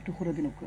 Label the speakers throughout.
Speaker 1: একটু করে দিন ওকে।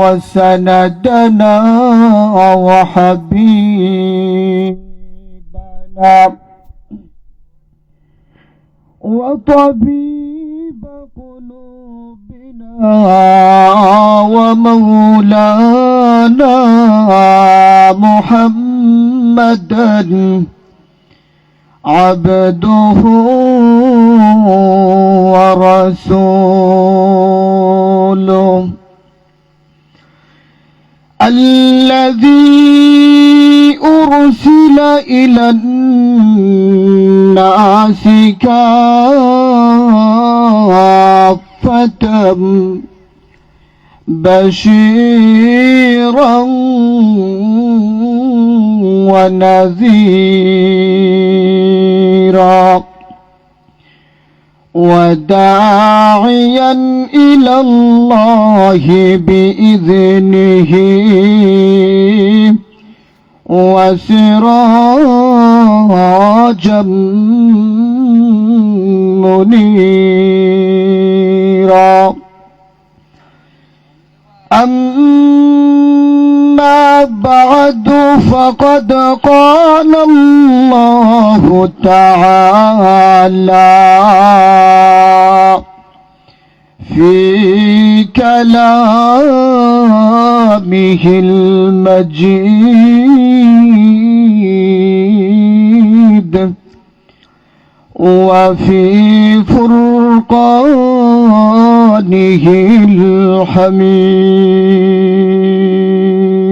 Speaker 1: وسندنا وحبيبنا. وطبيب قلوبنا ومولانا محمدا عبده ورسوله. الذي أرسل إلى الناس كافة بشيرا ونذيرا. وداعيا إلى الله بإذنه. وسراجا منيرا. أما بعد فقد قال الله تعالى في كلامه المجيد وفي فرقانه الحميد.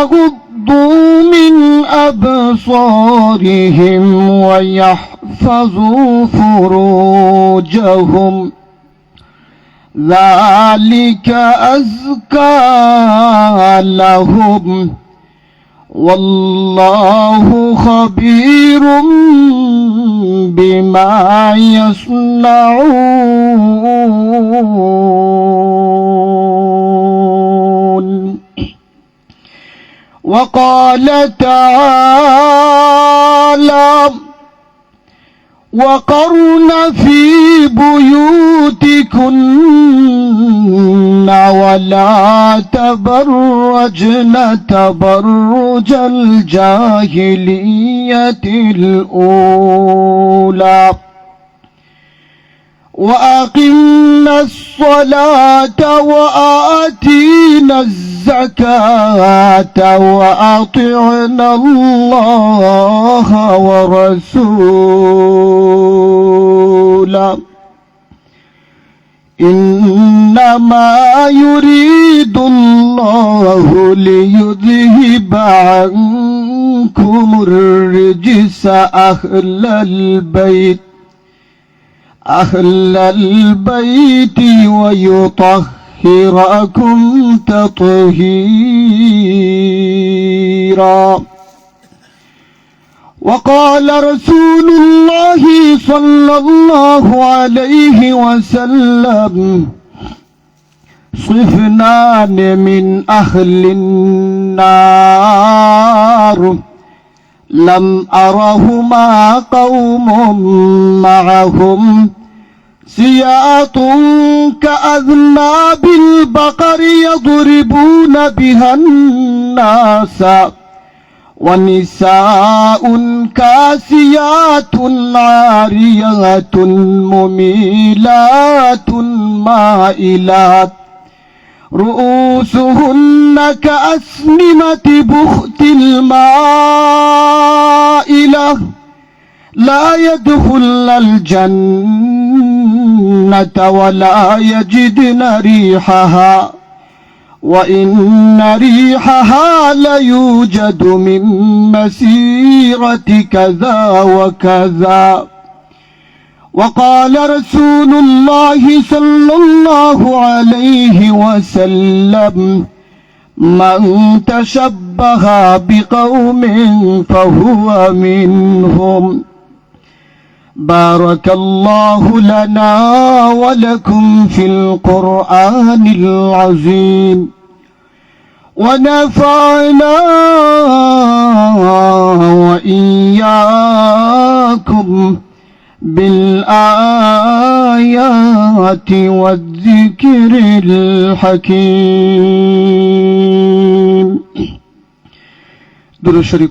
Speaker 1: يغضوا من أبصارهم ويحفظوا فروجهم. ذلك أزكى لهم. والله خبير بما يصنعون. وقال تعالى وقرن في بيوتكن ولا تبرجن تبرج الجاهلية الأولى. وأقمنا الصلاة وآتينا الزكاة وأطعنا الله ورسوله. إنما يريد الله ليذهب عنكم الرجس أهل البيت. أهل البيت ويطهركم تطهيرا. وقال رسول الله صلى الله عليه وسلم صفنان من أهل النار. لم أرهما قوم معهم سياط كأذناب البقر يضربون بها الناس ونساء كاسيات عاريات مميلات مائلات رؤوسهن كأسنمة بخت المائلة لا يدخل الجنة ولا يجدن ريحها وإن ريحها ليوجد من مسيرة كذا وكذا. وقال رسول الله صلى الله عليه وسلم من تشبه بقوم فهو منهم. بارك الله لنا ولكم في القرآن العظيم. ونفعنا وإياكم بالآيات والذكر الحكيم. درود شريف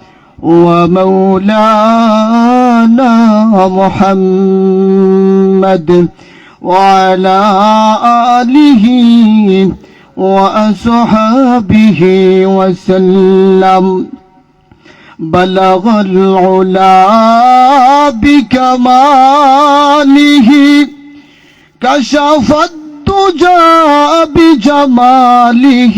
Speaker 1: ومولانا محمد وعلى آله وأصحابه وسلم. بلغ العلا بكماله كشف الدجى بجماله.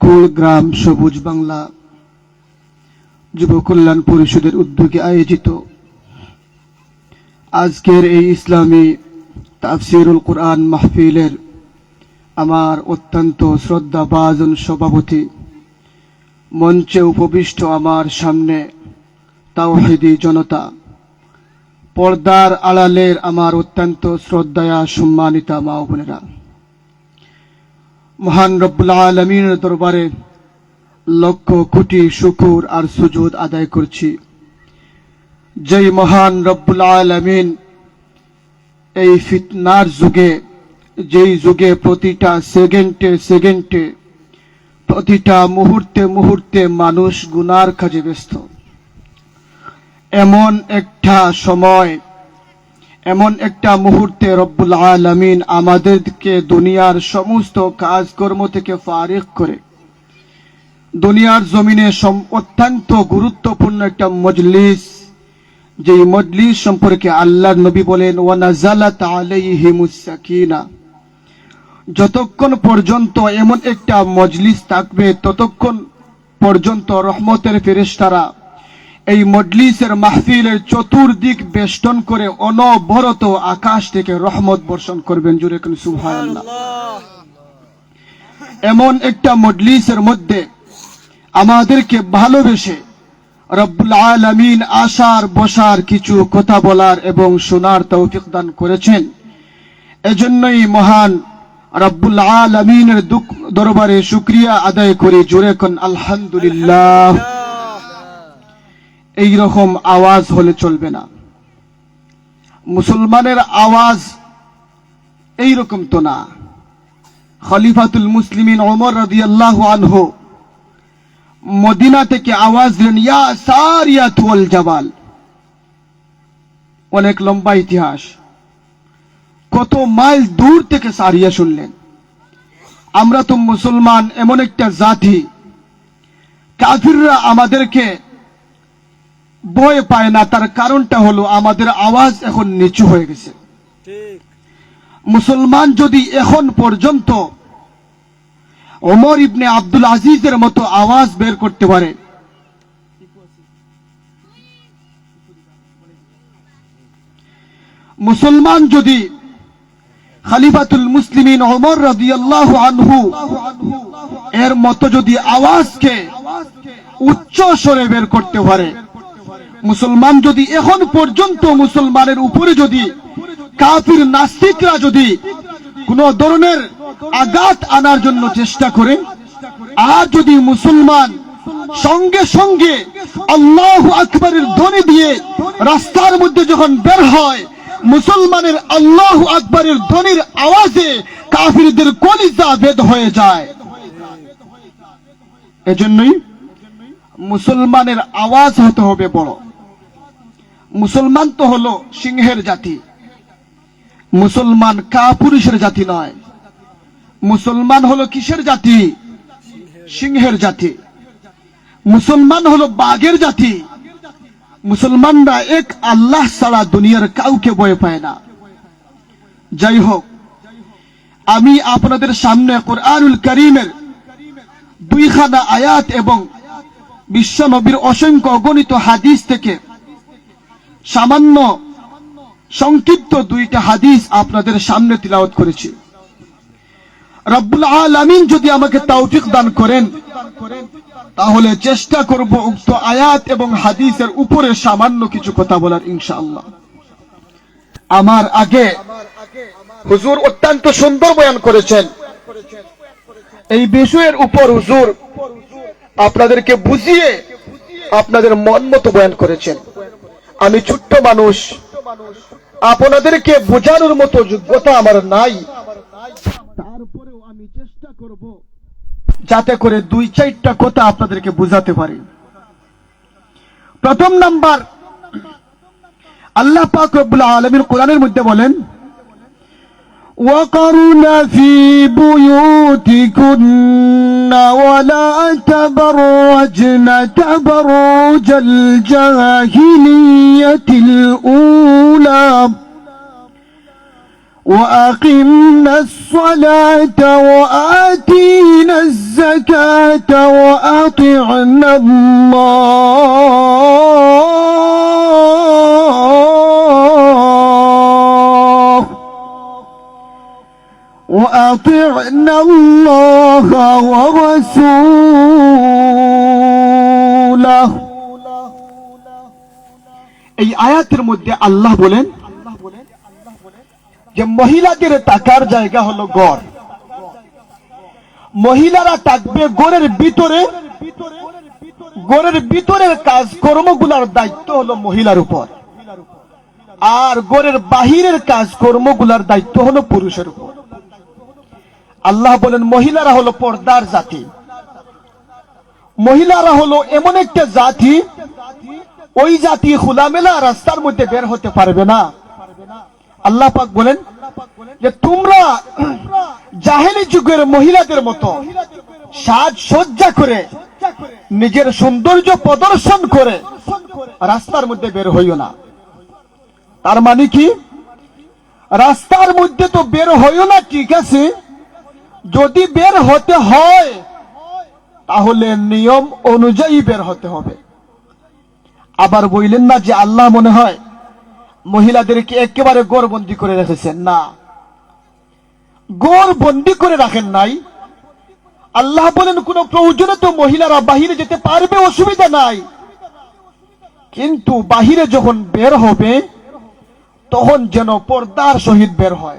Speaker 1: কুলগ্রাম সবুজ বাংলা, যুব কল্যাণ পরিষদের উদ্যোগে আয়োজিত। আজকের এই ইসলামী তাফসিরুল কোরআন মাহফিলের আমার অত্যন্ত শ্রদ্ধাভাজন সভাপতি, মঞ্চে উপবিষ্ট আমার সামনে তাওহিদি জনতা, পর্দার আড়ালের আমার অত্যন্ত শ্রদ্ধায়া সম্মানিতা মা বোনেরা। মহান রব্বুল আলমীর দরবারে লক্ষ কোটি শুকুর আর সুজুদ আদায় করছি। যেই মহান রব্বুল আলমিন এই ফিতনার যুগে, যেই যুগে প্রতিটা সেকেন্ডে সেকেন্ডে,
Speaker 2: প্রতিটা মুহূর্তে মুহূর্তে মানুষ গুনার কাজে ব্যস্ত। এমন একটা সময় এমন একটা মুহূর্তে রব্বুল আলমিন আমাদেরকে দুনিয়ার সমস্ত কাজকর্ম থেকে ফারিক করে। দুনিয়ার জমিনে অত্যন্ত গুরুত্বপূর্ণ একটা মজলিস যে মজলিস সম্পর্কে আল্লাহর নবী বলেন, ওয়ানাজালাত আলাইহিমুস সাকিনা। যতক্ষণ পর্যন্ত এমন একটা মজলিস থাকবে, ততক্ষণ পর্যন্ত রহমতের ফেরেশতারা এই মজলিসের মাহফিলের চতুর্দিক বেষ্টন করে অনবরত আকাশ থেকে রহমত বর্ষণ করবেন জুড়ে কোন, সুবহানাল্লাহ। এমন একটা মজলিসের মধ্যে আমাদেরকে ভালোবেসে রব্বুল আলামিন আসার বসার কিছু কথা বলার এবং শোনার তৌফিক দান করেছেন। এজন্যই মহান রব্বুল আলামিনের দুঃখ দরবারে শুক্রিয়া আদায় করে, জোরে কোন, আলহামদুলিল্লাহ। এই রকম আওয়াজ হলে চলবে না। মুসলমানের আওয়াজ এই রকম তো না। খলিফাতুল মুসলিমিন ওমর রাদিয়াল্লাহু আনহু মদিনা থেকে আওয়াজ দিলেন, ইয়া সারিয়াতুল জাবাল। অনেক লম্বা ইতিহাস। কত মাইল দূর থেকে সারিয়া শুনলেন। আমরা তো মুসলমান, এমন একটা জাতি। কাফিররা আমাদেরকে ভয় পায় না তার কারণটা হলো আমাদের আওয়াজ এখন নিচু হয়ে গেছে। মুসলমান যদি এখন পর্যন্ত ওমর ইবনে আব্দুল আজিজের মতো আওয়াজ বের করতে পারে মুসলমান যদি খালিফাতুল মুসলিমিন ওমর রাদিয়াল্লাহু আনহু এর মতো যদি আওয়াজকে উচ্চ স্বরে বের করতে পারে মুসলমান যদি এখন পর্যন্ত মুসলমানের উপরে যদি, কাফির নাস্তিকরা যদি কোন ধরনের আঘাত আনার জন্য চেষ্টা করে, আর যদি মুসলমান সঙ্গে সঙ্গে আল্লাহ আকবরের ধ্বনি দিয়ে রাস্তার মধ্যে যখন বের হয়, মুসলমানের আল্লাহ আকবরের ধ্বনির আওয়াজে কাফিরদের কলিজা ভেদ হয়ে যায়। এজন্যই মুসলমানের আওয়াজ হতে হবে বড়। মুসলমান তো হলো সিংহের জাতি। মুসলমান কাপুরুষের জাতি নয়। মুসলমান হলো কিসের জাতি? সিংহের জাতি। মুসলমান হলো বাঘের জাতি। মুসলমানরা এক আল্লাহ ছাড়া দুনিয়ার কাউকে বয়ে পায় না। যাই হোক, আমি আপনাদের সামনে কোরআনুল করিমের দুইখানা আয়াত এবং বিশ্ব নবীর অসংখ্য অগণিত হাদিস থেকে সামান্য সংক্ষিপ্ত দুইটা হাদিস আপনাদের সামনে তিলাওয়াত করেছি। রব্বুল আলামিন যদি আমাকে তৌফিক দান করেন, তাহলে চেষ্টা করব উক্ত আয়াত এবং হাদিসের উপরে সামান্য কিছু কথা বলার, ইনশাআল্লাহ। আমার আগে হুজুর অত্যন্ত সুন্দর বয়ান করেছেন। এই বিষয়ের উপর হুজুর আপনাদেরকে বুঝিয়ে আপনাদের মন মতো বয়ান করেছেন। আমি ছোট্ট মানুষ। আপনাদেরকে বোঝানোর মতো যোগ্যতা আমার নাই। তারপরেও আমি চেষ্টা করব যাতে করে দুই চারটা কথা আপনাদেরকে বুঝাতে পারি। প্রথম নাম্বার আল্লাহ পাক রব্বুল আলামিন কোরআনের মধ্যে বলেন وقرن في بيوتكن ولا تبرجن تبرج الجاهلية الأولى. وأقمنا الصلاة وآتينا الزكاة وأطعنا الله. وأطعنا الله ورسوله এই আয়াতের মধ্যে আল্লাহ বলেন যে মহিলাদের টাকার জায়গা হলো গড় মহিলারা থাকবে গড়ের ভিতরে গড়ের ভিতরের কাজ কর্মগুলার দায়িত্ব হলো মহিলার উপর আর গড়ের বাহিরের কাজ কর্মগুলার দায়িত্ব হলো পুরুষের উপর আল্লাহ বলেন, মহিলারা হলো পর্দার জাতি। মহিলারা হলো এমন একটা জাতি, ওই জাতি খোলামেলা রাস্তার মধ্যে বের হতে পারবে না। আল্লাহ পাক বলেন যে, তোমরা জাহেলি যুগের মহিলাদের মতো সাজসজ্জা করে, নিজের সৌন্দর্য প্রদর্শন করে রাস্তার মধ্যে বের হইও না। তার মানে কি? রাস্তার মধ্যে তো বের হইও না, ঠিক আছে যদি বের হতে হয়, তাহলে নিয়ম অনুযায়ী বের হতে হবে। আবার বললেন না যে আল্লাহ মনে হয় মহিলাদেরকে একেবারে গড়বন্দি করে রেখেছেন? না। গড় বন্দি করে রাখেন নাই। আল্লাহ বলেন, কোন প্রয়োজনে তো মহিলারা বাহিরে যেতে পারবে, অসুবিধা নাই। কিন্তু বাহিরে যখন বের হবে, তখন যেন পর্দার সহিত বের হয়।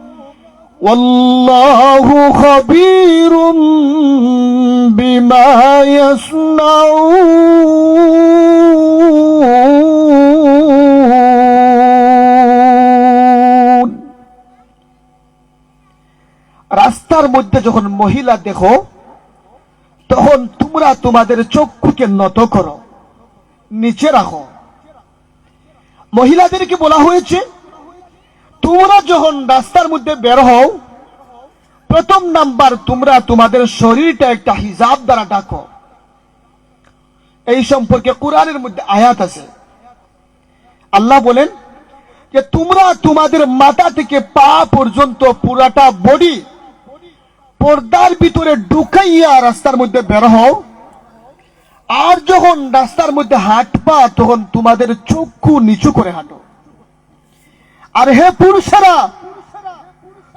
Speaker 2: والله خبير بما يصنعون রাস্তার মধ্যে যখন মহিলা দেখো তখন তোমরা তোমাদের চক্ষুকে নত করো নিচে রাখো মহিলাদেরকে বলা হয়েছে তোমরা যখন রাস্তার মধ্যে বের হও, প্রথম নাম্বার তোমরা তোমাদের শরীরটা একটা হিজাব দ্বারা ডাকো। এই সম্পর্কে কোরআনের মধ্যে আয়াত আছে। আল্লাহ বলেন যে, তোমরা তোমাদের মাথা থেকে পা পর্যন্ত পুরাটা বডি পর্দার ভিতরে ঢুকাইয়া রাস্তার মধ্যে বের হও। আর যখন রাস্তার মধ্যে হাঁটবা, তখন তোমাদের চক্ষু নিচু করে হাঁটো। আর হে পুরুষেরা,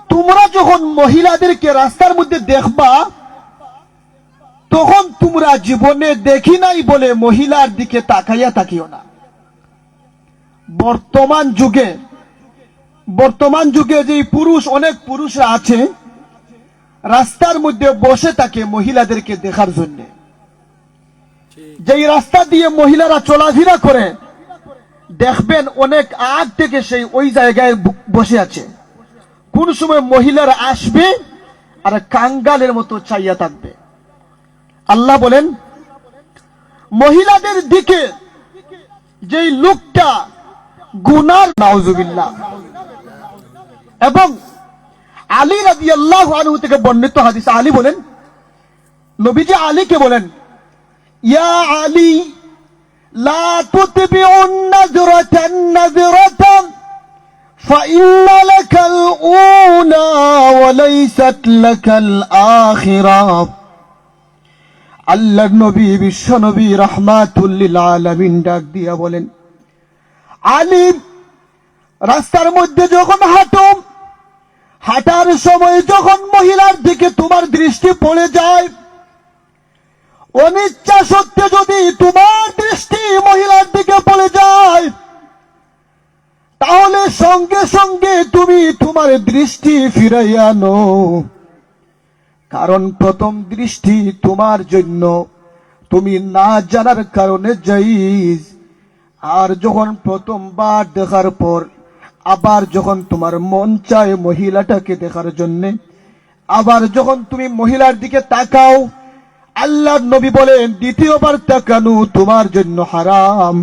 Speaker 2: তোমরা যখন মহিলাদেরকে রাস্তার মধ্যে দেখবা, তখন তোমরা জীবনে দেখি নাই বলে মহিলার দিকে তাকাইয়া তাকিও না। বর্তমান যুগে বর্তমান যুগে যে পুরুষ, অনেক পুরুষরা আছে, রাস্তার মধ্যে বসে থাকে মহিলাদেরকে দেখার জন্য। যেই রাস্তা দিয়ে মহিলারা চলাফেরা করে দেখবেন অনেক আগ থেকে সেই ওই জায়গায় বসে আছে। কোন সময় মহিলারা আসবে আর কাঙ্গালের মতো চাইয়া থাকবে। আল্লাহ বলেন, মহিলাদের দিকে যেই লোকটা গুনার, নাউজুবিল্লাহ। এবং আলী রাজি আল্লাহ থেকে বর্ণিত হাদিস আলী বলেন, নবীজি আলীকে বলেন, ইয়া আলী لا تتبع النذرة النذرة فإن لك الأولى وليست لك الآخرة আল্লাহর নবী বিশ্ব নবী রহমাতুল্লিল আলামিন ডাক দিয়া বলেন আলিম রাস্তার মধ্যে যখন হাঁটো হাঁটার সময় যখন মহিলার দিকে তোমার দৃষ্টি পড়ে যায় অনিচ্ছা সত্ত্বে যদি তোমার দৃষ্টি মহিলার দিকে পড়ে যায়, তাহলে সঙ্গে সঙ্গে তুমি তোমার দৃষ্টি ফিরাইয়া আনো। কারণ প্রথম দৃষ্টি তোমার জন্য। তুমি না জানার কারণে যাইস আর যখন প্রথমবার দেখার পর, আবার যখন তোমার মন চায় মহিলাটাকে দেখার জন্যে, আবার যখন তুমি মহিলার দিকে তাকাও আল্লাহ নবী বলেন, দ্বিতীয়বার তাকানো, তোমার জন্য হারাম।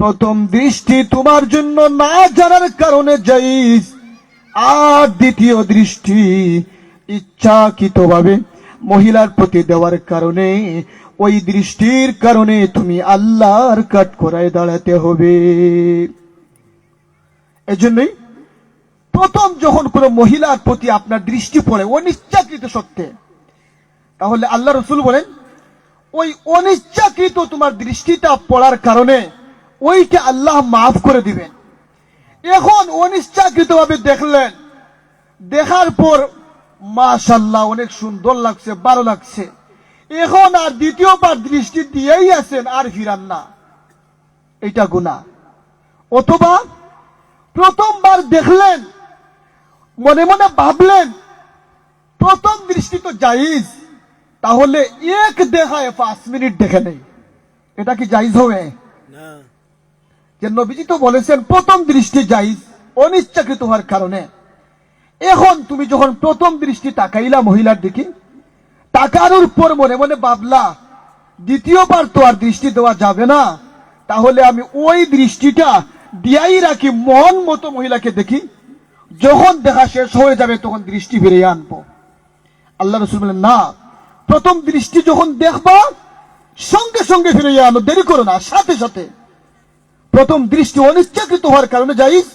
Speaker 2: প্রথম দৃষ্টি তোমার জন্য না জানার কারণে যাইস আর দ্বিতীয় দৃষ্টি, ইচ্ছাকৃতভাবে মহিলার প্রতি দেওয়ার কারণে, ওই দৃষ্টির কারণে তুমি আল্লাহর কাট করায় দাঁড়াতে হবে। এজন্যই প্রথম যখন কোনো মহিলার প্রতি আপনার দৃষ্টি পড়ে অনিচ্ছাকৃত সত্ত্বে তাহলে আল্লাহ রসুল বলেন, ওই অনিচ্ছাকৃত তোমার দৃষ্টিটা পড়ার কারণে ওইটা আল্লাহ মাফ করে দিবেন। এখন অনিচ্ছাকৃত ভাবে দেখলেন, দেখার পর মাশাল্লাহ অনেক সুন্দর লাগছে, ভালো লাগছে। এখন আর দ্বিতীয়বার দৃষ্টি দিয়েই আছেন, আর ফিরান না। এটা গুণা অথবা প্রথমবার দেখলেন, মনে মনে ভাবলেন, প্রথম দৃষ্টি তো জাইজ তাহলে এক দেখায় পাঁচ মিনিট দেখে নেই। এটা কি জাইজ হবে? যে নবীজি তো বলেছেন প্রথম দৃষ্টি জাইজ অনিচ্ছাকৃত হওয়ার কারণে। এখন তুমি যখন প্রথম দৃষ্টি তাকাইলা মহিলার দিকে তাকানোর পর মনে মনে ভাবলা দ্বিতীয়বার তো আর দৃষ্টি দেওয়া যাবে না। তাহলে আমি ওই দৃষ্টিটা দিয়াই রাখি মন মতো মহিলাকে দেখি যখন দেখা শেষ হয়ে যাবে তখন দৃষ্টি ফিরিয়ে আনব। আল্লাহ রসুল বলেন না। প্রথম দৃষ্টি যখন দেখবা, সঙ্গে সঙ্গে ফিরিয়ে আনো দেরি করো না, সাথে সাথে। প্রথম দৃষ্টি অনিচ্ছাকৃত হওয়ার কারণে যাইস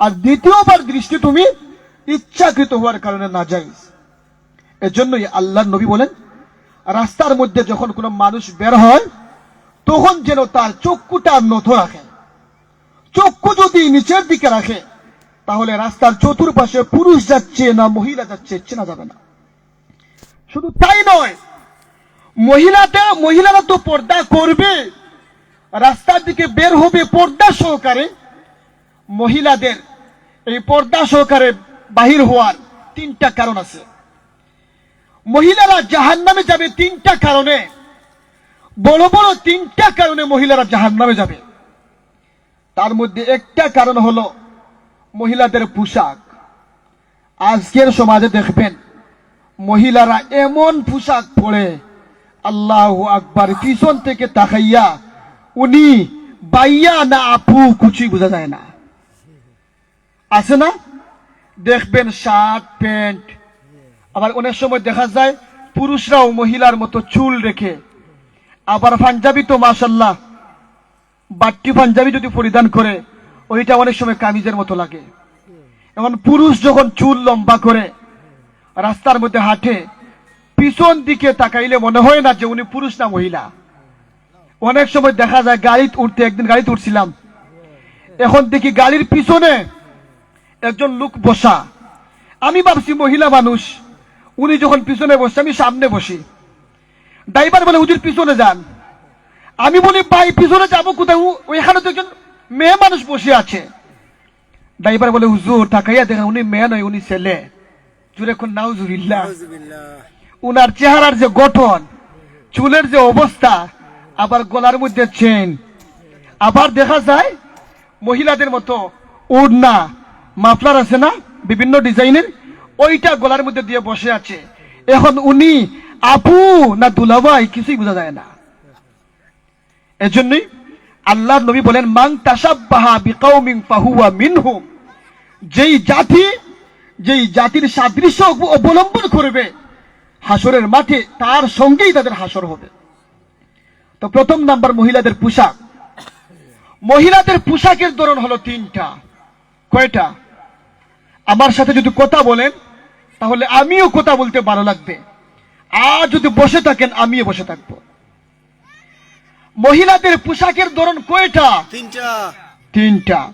Speaker 2: আর দ্বিতীয়বার দৃষ্টি তুমি ইচ্ছাকৃত হওয়ার কারণে না যাইস এজন্যই আল্লাহ নবী বলেন, রাস্তার মধ্যে যখন কোনো মানুষ বের হয়, তখন যেন তার চক্ষুটা নত রাখে। চক্ষু যদি নিচের দিকে রাখে, তাহলে রাস্তার চতুর্পাশে পুরুষ যাচ্ছে না, মহিলা যাচ্ছে, চেনা যাবে না। শুধু তাই নয় মহিলাটা মহিলারা তো পর্দা করবে, রাস্তার দিকে বের হবে পর্দা সহকারে। মহিলাদের এই পর্দা সহকারে বাহির হওয়ার তিনটা কারণ আছে। মহিলারা জাহান নামে যাবে তিনটা কারণে, বড় বড় তিনটা কারণে মহিলারা জাহান নামে যাবে। তার মধ্যে একটা কারণ হলো মহিলাদের পোশাক। আজকের সমাজে দেখবেন মহিলারা এমন পোশাক পরে। আল্লাহ আকবার পিছন থেকে তাকাইয়া উনি বাইয়া না আপু কুচি বোঝা যায় না। আছে না? দেখবেন শার্ট, প্যান্ট। আবার অনেক সময় দেখা যায় পুরুষরাও মহিলার মতো চুল রেখে। আবার পাঞ্জাবি তো মাসাল্লাহ বাট্টি পাঞ্জাবি যদি পরিধান করে, ওইটা অনেক সময় কামিজের মতো লাগে। এখন পুরুষ যখন চুল লম্বা করে রাস্তার মধ্যে হাঁটে, পিছন দিকে তাকাইলে মনে হয় না যে উনি পুরুষ না মহিলা। অনেক সময় দেখা যায় গাড়িতে উঠতে, একদিন গাড়িতে উঠছিলাম। এখন দেখি গাড়ির পিছনে একজন লোক বসা। আমি ভাবছি মহিলা মানুষ, উনি যখন পিছনে বসছে, আমি সামনে বসি। ড্রাইভার বলে, হুজুর, পিছনে যান। আমি বলি, ভাই, পিছনে যাব কোথায়? ওইখানে তো একজন মেয়ে মানুষ বসে আছে। ড্রাইভার বলে, হুজুর, তাকাইয়া দেখেন, উনি মেয়ে নয়, উনি ছেলে। জুড়ে কোন নাউজুবিল্লাহ। উনার চেহারার যে গঠন চুলের যে অবস্থা আবার গলার মধ্যে চেন। আবার দেখা যায় মহিলাদের মতো ওড়না মাফলার আছে না বিভিন্ন ডিজাইনের ওইটা গলার মধ্যে দিয়ে বসে আছে। এখন উনি আপু না দুলাভাই কিছুই বোঝা যায় না। এজন্যই আল্লাহ নবী বলেন মাং তাসাব্বাহা বিকাউমিন ফাহুয়া মিনহুম। যেই জাতি যেই জাতির সাদৃশ্য অবলম্বন করবে হাসরের মাঠে তার সঙ্গেই তাদের হাসর হবে। তো প্রথম নাম্বার মহিলাদের পোশাক। মহিলাদের পোশাকের ধরন হলো তিনটা কয়টা? আমার সাথে যদি কথা বলেন তাহলে আমিও কথা বলতে ভালো লাগবে। আর যদি বসে থাকেন আমিও বসে থাকব। মহিলাদের পোশাকের ধরন কয়টা?
Speaker 3: তিনটা।
Speaker 2: তিনটা।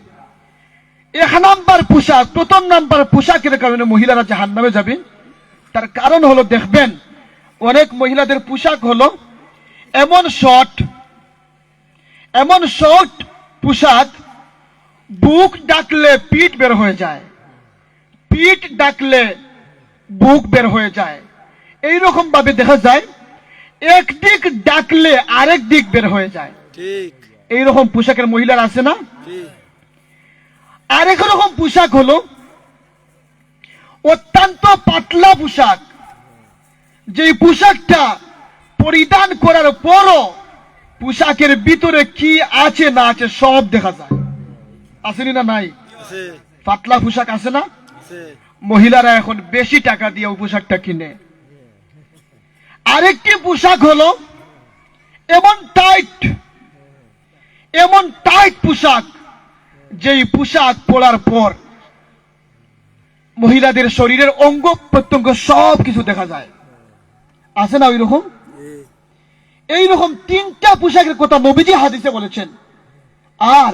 Speaker 2: এক নাম্বার পোশাক প্রথম নাম্বার পোশাকের কারণে মহিলারা জাহান নামে যাবে। তার কারণ হলো দেখবেন অনেক মহিলাদের পোশাক হলো এমন শর্ট এমন শর্ট পোশাক বুক ডাকলে পিঠ বের হয়ে যায় পিঠ ডাকলে বুক বের হয়ে যায়। এইরকম ভাবে দেখা যায় এক দিক ডাকলে আরেক দিক বের হয়ে যায়।
Speaker 3: ঠিক।
Speaker 2: এইরকম পোশাকের মহিলার আছে না? আরেক রকম পোশাক হলো অত্যন্ত পাতলা পোশাক। যে পোশাকটা পরিধান করার পরও পোশাকের ভিতরে কি আছে না আছে সব দেখা যায়। আসেনি না নাই? পাতলা পোশাক আছে না? মহিলারা এখন বেশি টাকা দিয়ে পোশাকটা কিনে। আরেকটি পোশাক হলো এমন টাইট এমন টাইট পোশাক। যেই পোশাক পড়ার পর মহিলাদের শরীরের অঙ্গ প্রত্যঙ্গ সব কিছু দেখা যায়। আছে না ওই রকম এইরকম তিনটা পোশাকের কথা নবীজি হাদিসে বলেছেন। আর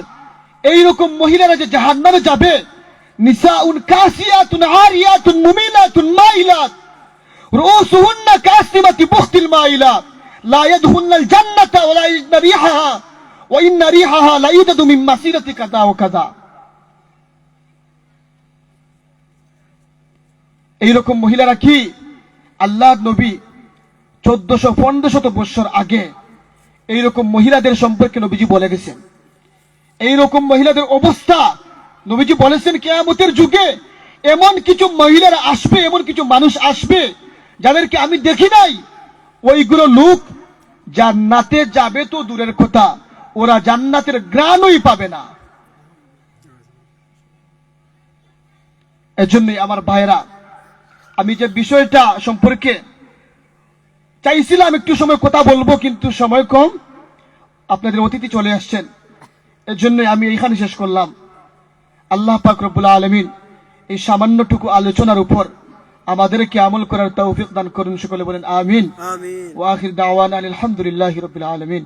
Speaker 2: এইরকম মহিলারা যে জাহান নামে যাবে নিসাউন কাসিয়াতুন আরিয়াতুন মুমিনাতুন মাইলাত রুসুহুন্না কাসিমাতি বুখতিল জান্নাতা রিহাহা এইরকম মহিলারা কি? আল্লাহ নবী চোদ্দশো, পনেরোশত বৎসর আগে এইরকম মহিলাদের সম্পর্কে নবীজি বলে গেছেন। এইরকম মহিলাদের অবস্থা নবীজি বলেছেন, কেয়ামতের যুগে এমন কিছু মহিলারা আসবে, এমন কিছু মানুষ আসবে যাদেরকে আমি দেখি নাই। ওইগুলো লোক জান্নাতে যাবে তো দূরের কথা। ওরা জান্নাতের গ্রাণই পাবে না। এজন্যই আমার ভাইরা আমি যে বিষয়টা সম্পর্কে চাইছিলাম একটু সময় কথা বলব কিন্তু সময় কম। আপনাদের অতিথি চলে আসছেন। এর জন্য আমি এইখানে শেষ করলাম। আল্লাহ পাক রব্বুল আলমিন এই সামান্যটুকু আলোচনার উপর আমাদেরকে আমল করার তৌফিক দান করুন। সকলে বলেন আমিন।
Speaker 3: আমিন।
Speaker 2: ওয়াখির দাওয়ান আলহামদুলিল্লাহ রবিল আলমিন।